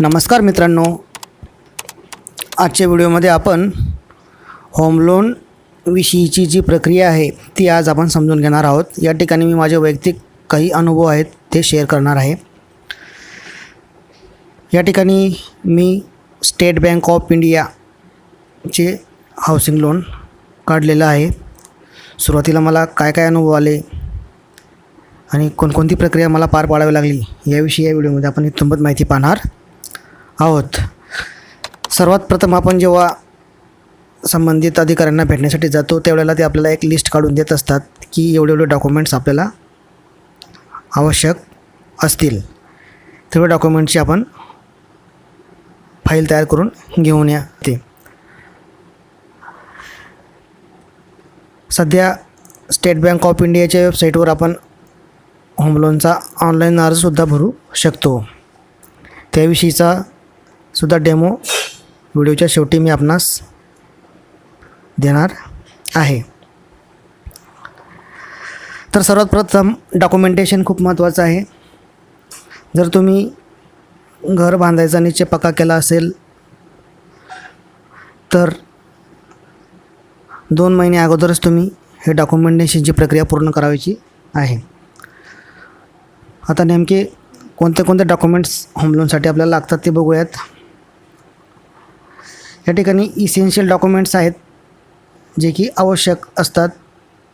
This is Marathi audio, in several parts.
नमस्कार मित्रांनो. आजच्या व्हिडिओमध्ये आपण होम लोन विषयीची जी प्रक्रिया आहे ती आज आपण समजून घेणार आहोत. या ठिकाणी मी माझे वैयक्तिक काही अनुभव आहेत ते शेअर करणार आहे. या ठिकाणी मी स्टेट बँक ऑफ इंडियाचे हाऊसिंग लोन काढलेलं आहे. सुरुवातीला मला काय काय अनुभव आले आणि कोणकोणती प्रक्रिया मला पार पाडावी लागली याविषयी या व्हिडिओमध्ये आपण इत्थंभूत माहिती पाहणार. आहोत. सर्वात प्रथम आपण जेव्हा संबंधित अधिकाऱ्यांना भेटण्यासाठी जातो त्यावेळेला ते आपल्याला एक लिस्ट काढून देत असतात की एवढे एवढे डॉक्युमेंट्स आपल्याला आवश्यक असतील. तेवढ्या डॉक्युमेंटची आपण फाईल तयार करून घेऊन या ते सध्या स्टेट बँक ऑफ इंडियाच्या वेबसाईटवर आपण होम लोनचा ऑनलाईन अर्जसुद्धा भरू शकतो. त्याविषयीचा सुद्धा डेमो व्हिडिओच्या शेवटी मी आपणास देणार आहे. तर सर्वात प्रथम डॉक्युमेंटेशन खूप महत्त्वाचं आहे. जर तुम्ही घर बांधायचा निश्चय पक्का केला असेल तर दोन महिने अगोदरच तुम्ही हे डॉक्युमेंटेशनची प्रक्रिया पूर्ण करायची आहे. आता नेमके कोणते कोणते डॉक्युमेंट्स होम लोनसाठी आपल्याला लागतात ते बघूयात. या ठिकाणी इसेन्शियल डॉक्युमेंट्स आहेत जे की आवश्यक असतात.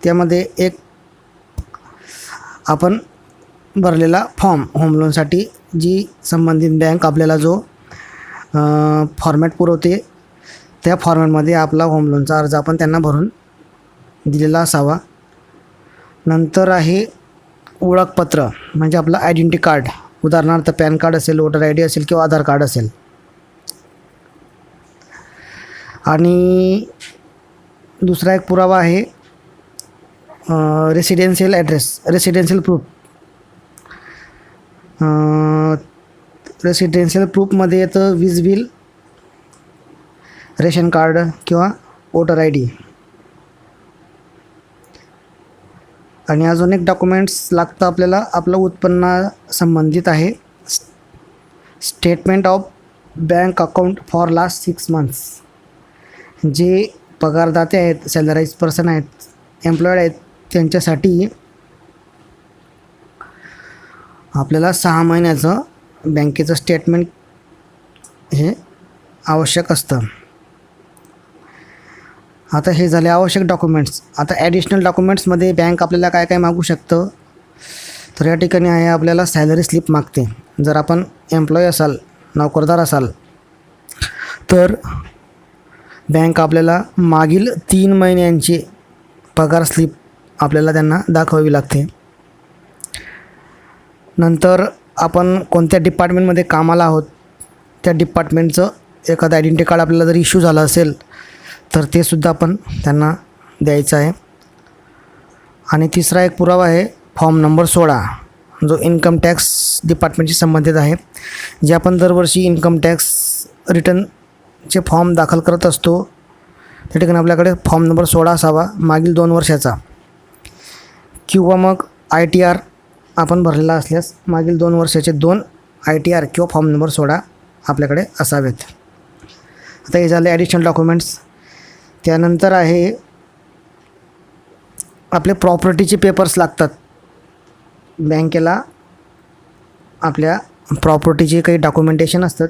त्यामध्ये एक आपण भरलेला फॉर्म होम लोनसाठी जी संबंधित बँक आपल्याला जो फॉर्मॅट पुरवते त्या फॉर्मॅटमध्ये आपला होम लोनचा अर्ज आपण त्यांना भरून दिलेला असावा. नंतर आहे ओळखपत्र म्हणजे आपलं आयडेंटी कार्ड उदाहरणार्थ पॅन कार्ड असेल वोटर आय डी असेल किंवा आधार कार्ड असेल. आणि दुसरा एक पुरावा आहे residential address residential proof residential प्रूफमध्ये येतं वीज बिल रेशन कार्ड किंवा वोटर आय डी आणि अजून एक डॉक्युमेंट्स लागतं आपल्याला आपलं उत्पन्न संबंधित आहे. Statement of bank account for last six months जे पगारदाते आहेत सॅलराईज पर्सन आहेत एम्प्लॉयड आहेत त्यांच्यासाठी आपल्याला सहा महिन्याचं बँकेचं स्टेटमेंट हे आवश्यक असतं. आता हे झाले आवश्यक डॉक्युमेंट्स आता ॲडिशनल डॉक्युमेंट्समध्ये बँक आपल्याला काय काय मागू शकतं? तर या ठिकाणी आहे आपल्याला सॅलरी स्लिप मागते. जर आपण एम्प्लॉई असाल नोकरदार असाल तर बँक आपल्याला मागील तीन महिन्यांची पगार स्लिप आपल्याला त्यांना दाखवावी लागते. नंतर आपण कोणत्या डिपार्टमेंटमध्ये कामाला आहोत त्या डिपार्टमेंटचं एखादं आयडेंटी कार्ड आपल्याला जर इश्यू झालं असेल तर ते सुद्धा आपण त्यांना द्यायचं आहे. आणि तिसरा एक पुरावा आहे फॉर्म नंबर सोळा जो इन्कम टॅक्स डिपार्टमेंटशी संबंधित आहे जे आपण दरवर्षी इन्कम टॅक्स चे फॉर्म दाखल करत असतो. त्या ठिकाणी आपल्याकडे फॉर्म नंबर सोळा असावा मागील दोन वर्षाचा. किंवा मग आय टी आर आपण भरलेला असल्यास मागील दोन वर्षाचे दोन आय टी आर किंवा फॉर्म नंबर सोळा आपल्याकडे असावेत. आता हे झाले ॲडिशनल डॉक्युमेंट्स त्यानंतर आहे आपले प्रॉपर्टीचे पेपर्स लागतात. बँकेला आपल्या प्रॉपर्टीचे काही डॉक्युमेंटेशन असतात.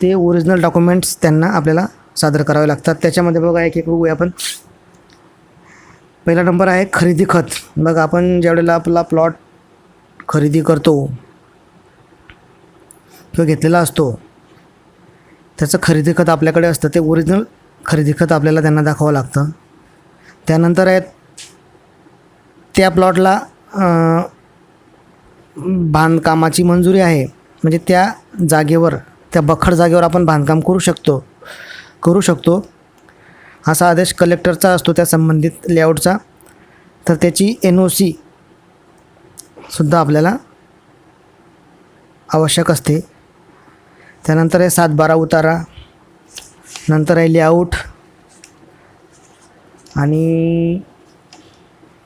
ते ओरिजिनल डॉक्युमेंट्स त्यांना आपल्याला सादर करावे लागतात. त्याच्यामध्ये बघा एक एक बघूया आपण. पहिला नंबर आहे खरेदी खत. मग आपण ज्यावेळेला आपला प्लॉट खरेदी करतो किंवा घेतलेला असतो त्याचं खरेदी खत आपल्याकडे असतं. ते ओरिजिनल खरेदी खत आपल्याला त्यांना दाखवावं लागतं. त्यानंतर आहेत त्या प्लॉटला बांधकामाची मंजुरी आहे. म्हणजे त्या जागेवर त्या बखड जागेवर आपण बांधकाम करू शकतो. करू शकतो. असा आदेश कलेक्टरचा असतो त्या संबंधित लेआउटचा. तर त्याची एन ओ सी सुद्धा आपल्याला आवश्यक असते. त्यानंतर आहे सात बारा उतारा. नंतर आहे लेआउट. आणि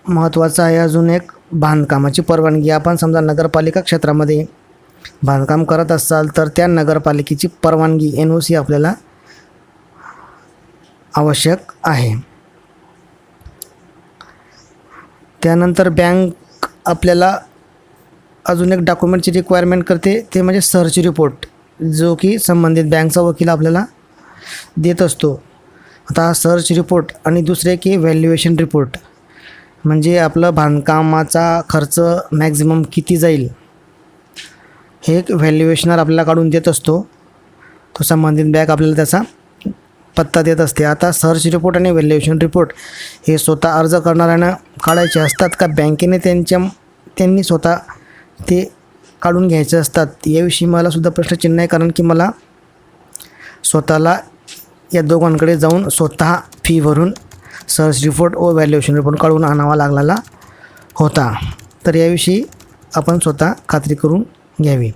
महत्त्वाचं आहे अजून एक बांधकामाची परवानगी. आपण समजा नगरपालिका क्षेत्रामध्ये बांधकाम करत असाल तर त्या नगरपालिकेची परवानगी एन ओ सी आपल्याला आवश्यक आहे. त्यानंतर बँक आपल्याला अजून एक डॉक्युमेंटची रिक्वायरमेंट करते ते म्हणजे सर्च रिपोर्ट जो की संबंधित बँकचा वकील आपल्याला देत असतो. आता हा सर्च रिपोर्ट आणि दुसरे की व्हॅल्युएशन रिपोर्ट म्हणजे आपलं बांधकामाचा खर्च मॅक्झिमम किती जाईल? हे एक व्हॅल्युएशनर आपल्याला काढून देत असतो. तो संबंधित बँक आपल्याला त्याचा पत्ता देत असते. आता सर्च रिपोर्ट आणि व्हॅल्युएशन रिपोर्ट हे स्वतः अर्ज करणाऱ्यांना काढायचे असतात का? बँकेने त्यांच्या त्यांनी स्वतः ते काढून घ्यायचे असतात. याविषयी मला सुद्धा प्रश्नचिन्ह आहे कारण की मला स्वतःला या दोघांकडे जाऊन स्वतः फी भरून सर्च रिपोर्ट व व्हॅल्युएशन रिपोर्ट काढून आणावा लागलेला होता. तर याविषयी आपण स्वतः खात्री करून घ्यावी.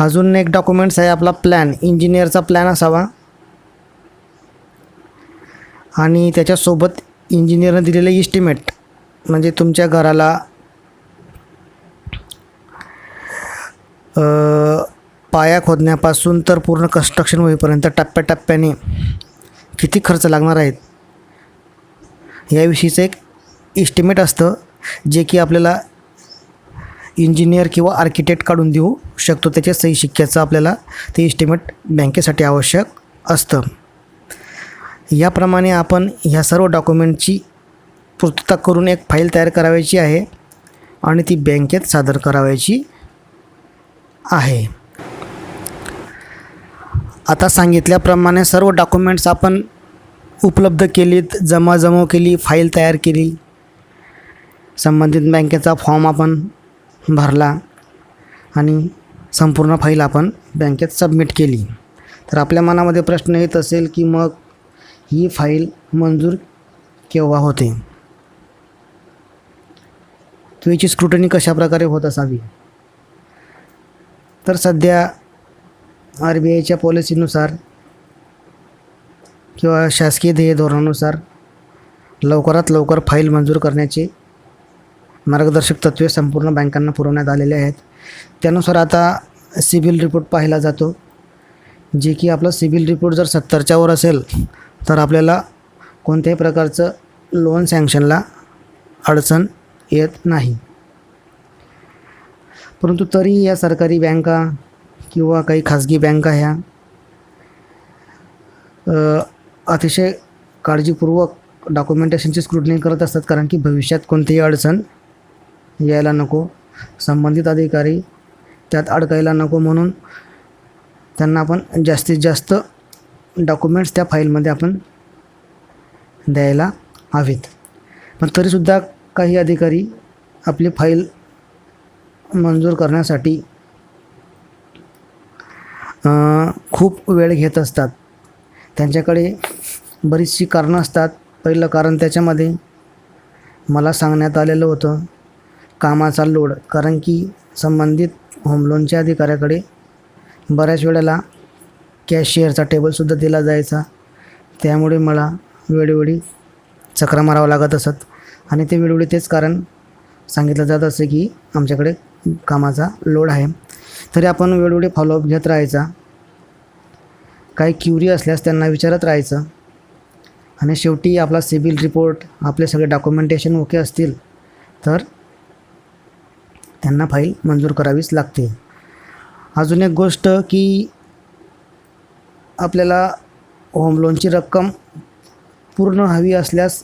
अजून एक डॉक्युमेंट्स आहे आपला प्लॅन इंजिनियरचा प्लॅन असावा. आणि त्याच्यासोबत इंजिनियरनं दिलेलं इस्टिमेट म्हणजे तुमच्या घराला पाया खोदण्यापासून तर पूर्ण कन्स्ट्रक्शन होईपर्यंत टप्प्याटप्प्याने किती खर्च लागणार आहेत? याविषयीचं एक इस्टिमेट असतं जे की आपल्याला इंजिनियर किंवा आर्किटेक्ट काढून देऊ शकतो. त्याच्या सही शिक्क्याचं आपल्याला ते इस्टिमेट बँकेसाठी आवश्यक असतं. याप्रमाणे आपण ह्या सर्व डॉक्युमेंटची पूर्तता करून एक फाईल तयार करावयाची आहे आणि ती बँकेत सादर करावयाची आहे. आता सांगितल्याप्रमाणे सर्व डॉक्युमेंट्स आपण उपलब्ध केलीत जमाजमव केली फाईल तयार केली. संबंधित बँकेचा फॉर्म आपण भरला आणि संपूर्ण फाईल आपण बँकेत सबमिट केली. तर आपल्या मनामध्ये प्रश्न येत असेल की मग ही फाईल मंजूर केव्हा होते? किंवा याची स्क्रुटनी कशाप्रकारे होत असावी? तर सध्या आर बी आयच्या पॉलिसीनुसार किंवा शासकीय ध्येय धोरणानुसार लवकरात लवकर फाईल मंजूर करण्याचे मार्गदर्शक तत्त्वे संपूर्ण बँकांना पुरवण्यात आलेले आहेत. त्यानुसार आता सिबिल रिपोर्ट पाहिला जातो जे की आपलं सिबिल रिपोर्ट जर सत्तरच्यावर असेल तर आपल्याला कोणत्याही प्रकारचं लोन सँक्शनला अडचण येत नाही. परंतु तरी या सरकारी बँका किंवा काही खाजगी बँका ह्या अतिशय काळजीपूर्वक डॉक्युमेंटेशनची स्क्रुटनी करत असतात कारण की भविष्यात कोणतीही अडचण यायला नको. संबंधित अधिकारी त्यात अडकायला नको म्हणून त्यांना आपण जास्तीत जास्त डॉक्युमेंट्स त्या फाईलमध्ये आपण द्यायला हवेत. पण तरीसुद्धा काही अधिकारी आपली फाईल मंजूर करण्यासाठी खूप वेळ घेत असतात. त्यांच्याकडे बरीचशी कारणं असतात. पहिलं कारण त्याच्यामध्ये मला सांगण्यात आलेलं होतं कामाचा लोड कारण की संबंधित होम लोनच्या अधिकाऱ्याकडे बऱ्याच वेळेला कॅशियरचा टेबलसुद्धा दिला जायचा. त्यामुळे मला वेळोवेळी चक्रा मारावं लागत असत. आणि ते वेळोवेळी तेच कारण सांगितलं जात असे की आमच्याकडे कामाचा लोड आहे. तरी आपण वेळोवेळी फॉलोअप घेत राहायचा. काही क्युरी असल्यास त्यांना विचारत राहायचं. आणि शेवटी आपला सिबिल रिपोर्ट आपले सगळे डॉक्युमेंटेशन ओके असतील तर त्यांना फाईल मंजूर करावीच लागते. अजून एक गोष्ट की आपल्याला होम लोनची रक्कम पूर्ण हवी असल्यास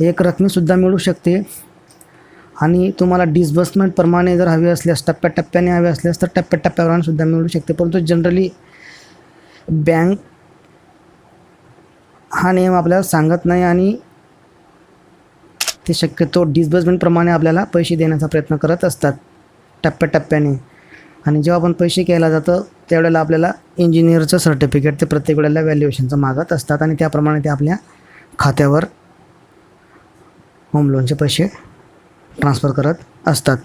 एक रकमेसुद्धा मिळू शकते. आणि तुम्हाला डिस्बर्समेंटप्रमाणे जर हवी असल्यास टप्प्याटप्प्याने हवी असल्यास तर टप्प्याटप्प्यावरसुद्धा मिळू शकते. परंतु जनरली बँक हा नियम आपल्याला सांगत नाही आणि ते शक्यतो डिस्बर्समेंटप्रमाणे आपल्याला पैसे देण्याचा प्रयत्न करत असतात टप्प्याटप्प्याने. आणि जेव्हा आपण पैसे घ्यायला जातं त्यावेळेला आपल्याला इंजिनियरचं सर्टिफिकेट ते प्रत्येक वेळेला व्हॅल्युएशनचं मागत असतात आणि त्याप्रमाणे ते आपल्या खात्यावर होम लोनचे पैसे ट्रान्सफर करत असतात.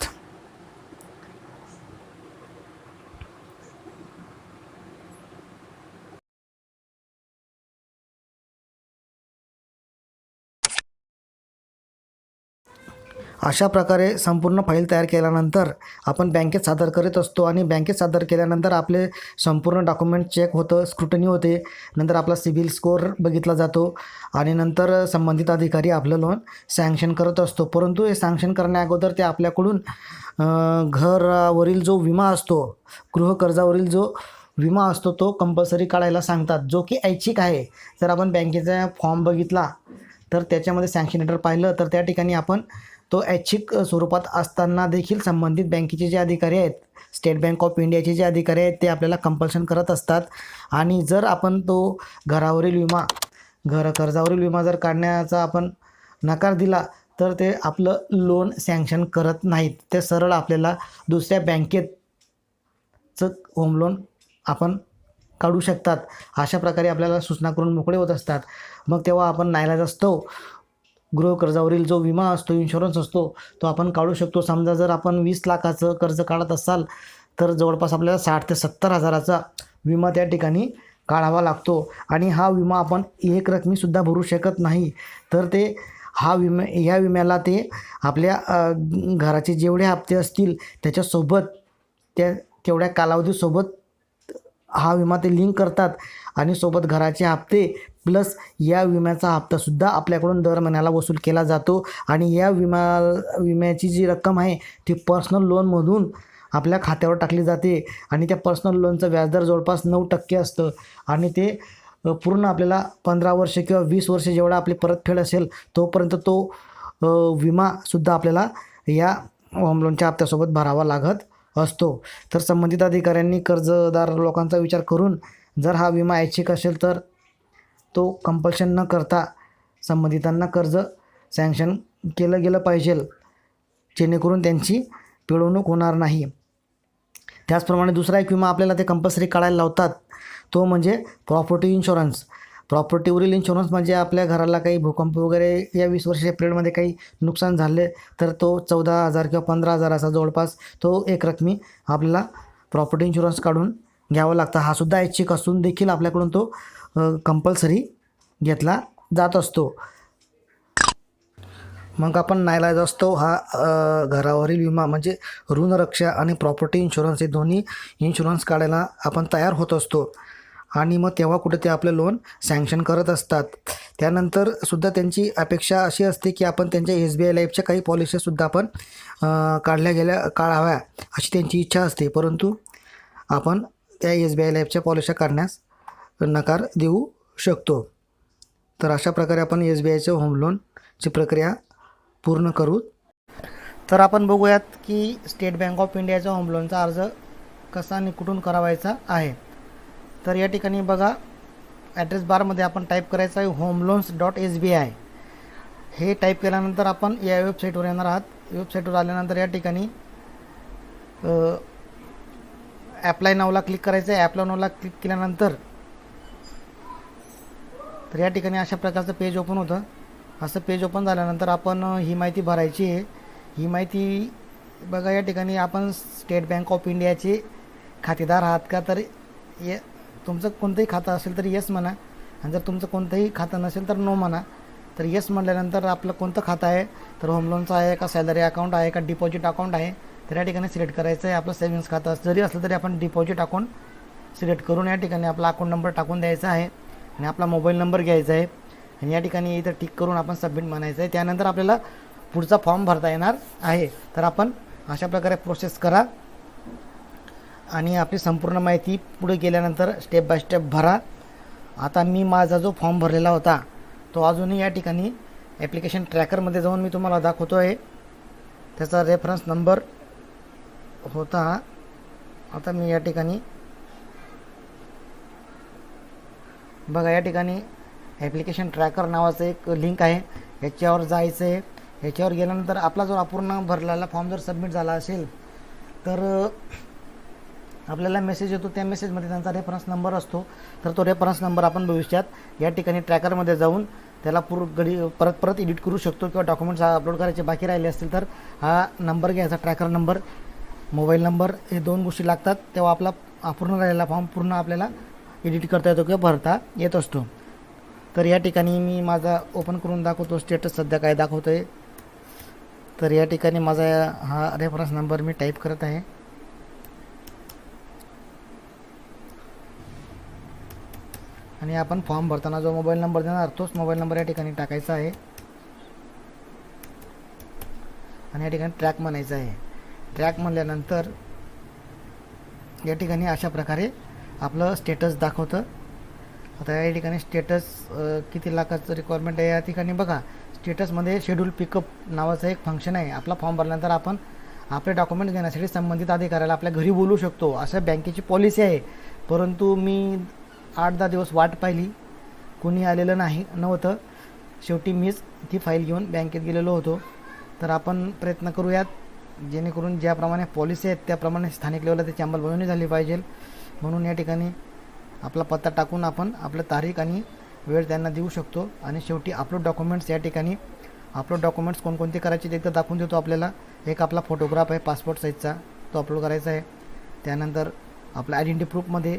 अशा प्रकारे संपूर्ण फाईल तयार केल्यानंतर आपण बँकेत सादर करीत असतो आणि बँकेत सादर केल्यानंतर आपले संपूर्ण डॉक्युमेंट चेक होतं स्क्रुटनी होते नंतर आपला सिबिल स्कोअर बघितला जातो आणि नंतर संबंधित अधिकारी आपलं लोन सँक्शन करत असतो. परंतु हे सँक्शन करण्याअगोदर ते आपल्याकडून घरावरील जो विमा असतो गृहकर्जावरील जो विमा असतो तो कंपल्सरी काढायला सांगतात. जो की ऐच्छिक आहे. जर आपण बँकेचा फॉर्म बघितला तर त्याच्यामध्ये सँक्शन लेटर पाहिलं तर त्या ठिकाणी आपण तो ऐच्छिक स्वरूपात असताना देखील संबंधित बँकेचे जे अधिकारी आहेत स्टेट बँक ऑफ इंडियाचे जे अधिकारी आहेत ते आपल्याला कंपल्शन करत असतात. आणि जर आपण तो घरावरील विमा घर कर्जावरील विमा जर काढण्याचा आपण नकार दिला तर ते आपलं लोन सँक्शन करत नाहीत. ते सरळ आपल्याला दुसऱ्या बँकेतचं होम लोन आपण काढू शकतात. अशा प्रकारे आपल्याला सूचना करून मोकळे होत असतात. मग तेव्हा आपण नाईलाज असतो. गृहकर्जावरील जो विमा असतो इन्शुरन्स असतो तो आपण काढू शकतो. समजा जर आपण वीस लाखाचं कर्ज काढत असाल तर जवळपास आपल्याला साठ ते सत्तर हजाराचा विमा त्या ठिकाणी काढावा लागतो. आणि हा विमा आपण एक रकमीसुद्धा भरू शकत नाही. तर ते हा विमा ह्या विम्याला ते आपल्या घराचे जेवढे हप्ते असतील त्याच्यासोबत त्या तेवढ्या कालावधीसोबत हा विमा ते लिंक करतात. आणि सोबत घराचे हप्ते प्लस या विम्याचा हप्तासुद्धा आपल्याकडून दर महिन्याला वसूल केला जातो. आणि या विमा विम्याची जी रक्कम आहे ती पर्सनल लोनमधून आपल्या खात्यावर टाकली जाते. आणि त्या पर्सनल लोनचं व्याजदर जवळपास नऊ टक्के असतं. आणि ते पूर्ण आपल्याला पंधरा वर्ष किंवा वीस वर्ष जेवढा आपली परतफेड असेल तोपर्यंत तो विमासुद्धा आपल्याला या होम लोनच्या हप्त्यासोबत भरावा लागत असतो. तर संबंधित अधिकाऱ्यांनी कर्जदार लोकांचा विचार करून जर हा विमा ऐच्छिक असेल तर तो कंपल्शन न करता संबंधितांना कर्ज सँक्शन केलं गेलं पाहिजे जेणेकरून त्यांची पिळवणूक होणार नाही. त्याचप्रमाणे दुसरा एक विमा आपल्याला ते कंपल्सरी काढायला लावतात तो म्हणजे प्रॉपर्टी इन्शुरन्स प्रॉपर्टीवरील इन्शुरन्स म्हणजे आपल्या घराला काही भूकंप वगैरे या वीस वर्षाच्या पिरियडमध्ये काही नुकसान झाले तर तो चौदा हजार किंवा पंधरा हजाराचा जवळपास तो एक रकमी आपल्याला प्रॉपर्टी इन्शुरन्स काढून घ्यावं लागतं. हा सुद्धा ऐच्छिक असून देखील आपल्याकडून तो कंपल्सरी घेतला जात असतो. मग आपण नायलाज असतो. हा घरावरील विमा म्हणजे ऋणरक्षा आणि प्रॉपर्टी इन्शुरन्स हे दोन्ही इन्शुरन्स काढायला आपण तयार होत असतो. आणि मग तेव्हा कुठे ते आपलं लोन सँक्शन करत असतात. त्यानंतर सुद्धा त्यांची अपेक्षा अशी असते की आपण त्यांच्या एस बी आय लाईफच्या काही पॉलिसीसुद्धा आपण काढल्या गेल्या काढाव्या अशी त्यांची इच्छा असते. परंतु आपण त्या एस बी आय लाईफच्या पॉलिशा काढण्यास नकार देऊ शकतो. तर अशा प्रकारे आपण एस बी आयच्या होम लोनची प्रक्रिया पूर्ण करू. तर आपण बघूयात की स्टेट बँक ऑफ इंडियाचा होम लोनचा अर्ज कसा आणि कुठून करावायचा आहे. तर या ठिकाणी बघा ॲड्रेस बारमध्ये आपण टाईप करायचं आहे home loans dot S B I हे टाईप केल्यानंतर आपण या वेबसाईटवर येणार आहात. वेबसाईटवर आल्यानंतर या ठिकाणी ॲप्लाय नावला क्लिक करायचं आहे ॲप्लाय नावला क्लिक केल्यानंतर तर या ठिकाणी अशा प्रकारचं पेज ओपन होतं. असं पेज ओपन झाल्यानंतर आपण ही माहिती भरायची आहे. ही माहिती बघा या ठिकाणी आपण स्टेट बँक ऑफ इंडियाचे खातेदार आहात का? तर ये तुमचं कोणतंही खातं असेल तर येस म्हणा. आणि जर तुमचं कोणतंही खातं नसेल तर नो म्हणा. तर येस म्हटल्यानंतर आपलं कोणतं खातं आहे? तर होम लोनचं आहे का सॅलरी अकाउंट आहे का डिपॉझिट अकाउंट आहे? तर या ठिकाणी सिलेक्ट करायचं आहे आपलं सेविंग्स खातं जरी असलं तरी आपण डिपॉझिट अकाउंट सिलेक्ट करून या ठिकाणी आपला अकाउंट नंबर टाकून द्यायचा आहे आणि आपला मोबाईल नंबर घ्यायचा आहे. आणि या ठिकाणी इथं टिक करून आपण सबमिट म्हणायचं आहे त्यानंतर आपल्याला पुढचा फॉर्म भरता येणार आहे. तर आपण अशा प्रकारे प्रोसेस करा. आणि आपली संपूर्ण माहिती पुढे गेल्यानंतर स्टेप बाय स्टेप भरा. आता मी माझा जो फॉर्म भरलेला होता तो अजूनही या ठिकाणी ॲप्लिकेशन ट्रॅकरमध्ये जाऊन मी तुम्हाला दाखवतो आहे त्याचा रेफरन्स नंबर होता. आता मी या ठिकाणी बघा या ठिकाणी ॲप्लिकेशन ट्रॅकर नावाचं एक लिंक आहे. याच्यावर जायचं आहे याच्यावर गेल्यानंतर आपला जर अपूर्ण भरलेला फॉर्म जर सबमिट झाला असेल तर आपल्याला मेसेज येतो. त्या मेसेजमध्ये त्यांचा रेफरन्स नंबर असतो. तर तो रेफरन्स नंबर आपण भविष्यात या ठिकाणी ट्रॅकरमध्ये जाऊन त्याला पूर गडी परत परत एडिट करू शकतो किंवा डॉक्युमेंट्स अपलोड करायचे बाकी राहिले असतील तर हा नंबर घ्यायचा ट्रॅकर नंबर मोबाईल नंबर हे दोन गोष्टी लागतात तेव्हा आपला अपूर्ण राहिलेला फॉर्म पूर्ण आपल्याला एडिट करता येतो किंवा भरता येत असतो. तर या ठिकाणी मी माझा ओपन करून दाखवतो स्टेटस सध्या काय दाखवतो आहे तर या ठिकाणी माझा हा रेफरन्स नंबर मी टाईप करत आहे. आणि आपण फॉर्म भरताना जो मोबाईल नंबर देणार तोच मोबाईल नंबर या ठिकाणी टाकायचा आहे. आणि या ठिकाणी ट्रॅक म्हणायचा आहे. ट्रॅक म्हणल्यानंतर या ठिकाणी अशा प्रकारे आपलं स्टेटस दाखवतं. आता या ठिकाणी स्टेटस किती लाखाचं रिक्वायरमेंट आहे या ठिकाणी बघा. स्टेटसमध्ये शेड्यूल पिकअप नावाचं एक फंक्शन आहे. आपला फॉर्म भरल्यानंतर आपण आपले डॉक्युमेंट घेण्यासाठी संबंधित अधिकाऱ्याला आपल्या घरी बोलू शकतो. असं बँकेची पॉलिसी आहे. परंतु मी आठ दहा दिवस वाट पाहिली. कोणी आलेलं नाही नव्हतं. शेवटी मीच ती फाईल घेऊन बँकेत गेलेलो होतो. तर आपण प्रयत्न करूयात. जेणेकरून ज्याप्रमाणे पॉलिसी आहेत त्याप्रमाणे स्थानिक लेवलला त्याची अंमलबजावणी झाली पाहिजे. म्हणून या ठिकाणी आपला पत्ता टाकून आपण आपलं तारीख आणि वेळ त्यांना देऊ शकतो. आणि शेवटी अपलोड डॉक्युमेंट्स या ठिकाणी अपलोड डॉक्युमेंट्स कोणकोणते करायचे ते एकदा दाखवून देतो आपल्याला. एक आपला फोटोग्राफ आहे पासपोर्ट साईजचा तो अपलोड करायचा आहे. त्यानंतर आपला आयडेंटिटी प्रूफमध्ये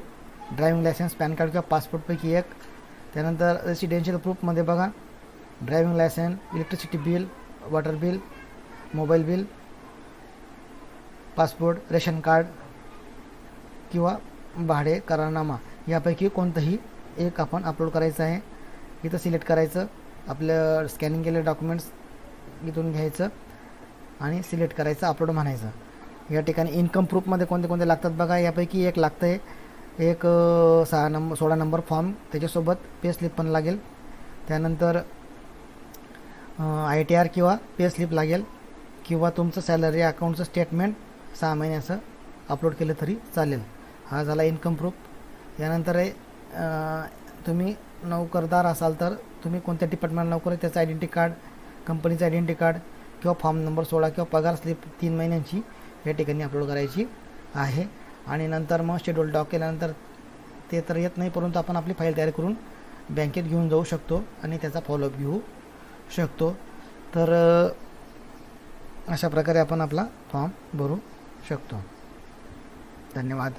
ड्रायव्हिंग लायसन्स पॅन कार्ड किंवा पासपोर्टपैकी एक. त्यानंतर रेसिडेन्शियल प्रूफमध्ये बघा. Driving licence electricity bill water bill mobile bill passport ration card किंवा भाडे करारनामा यापैकी कोणतंही एक आपण अपलोड करायचं आहे. इथं सिलेक्ट करायचं. आपलं स्कॅनिंग केलेले डॉक्युमेंट्स इथून घ्यायचं आणि सिलेक्ट करायचं अपलोड म्हणायचं. या ठिकाणी इन्कम प्रूफमध्ये कोणते कोणते लागतात बघा यापैकी एक लागतं आहे एक सहा नंबर सोळा नंबर फॉर्म त्याच्यासोबत पे स्लिप पण लागेल. त्यानंतर आय टी आर किंवा पे स्लिप लागेल. किंवा तुमचं सॅलरी अकाउंटचं स्टेटमेंट सहा महिन्याचं अपलोड केलं तरी चालेल. हा झाला इन्कम प्रूफ यानंतर आहे तुम्ही नोकरदार असाल तर तुम्ही कोणत्या डिपार्टमेंट नोकर त्याचं आयडेंटी कार्ड कंपनीचं आयडेंटी कार्ड किंवा फॉर्म नंबर सोळा किंवा पगार स्लिप तीन महिन्यांची या ठिकाणी अपलोड करायची आहे. आणि नंतर मग शेड्यूल डॉक केल्यानंतर ते तर येत नाही परंतु आपण आपली फाईल तयार करून बँकेत घेऊन जाऊ शकतो आणि त्याचा फॉलोअप घेऊ शकतो. तर अशा प्रकारे आपण आपला फॉर्म भरू शकतो. धन्यवाद.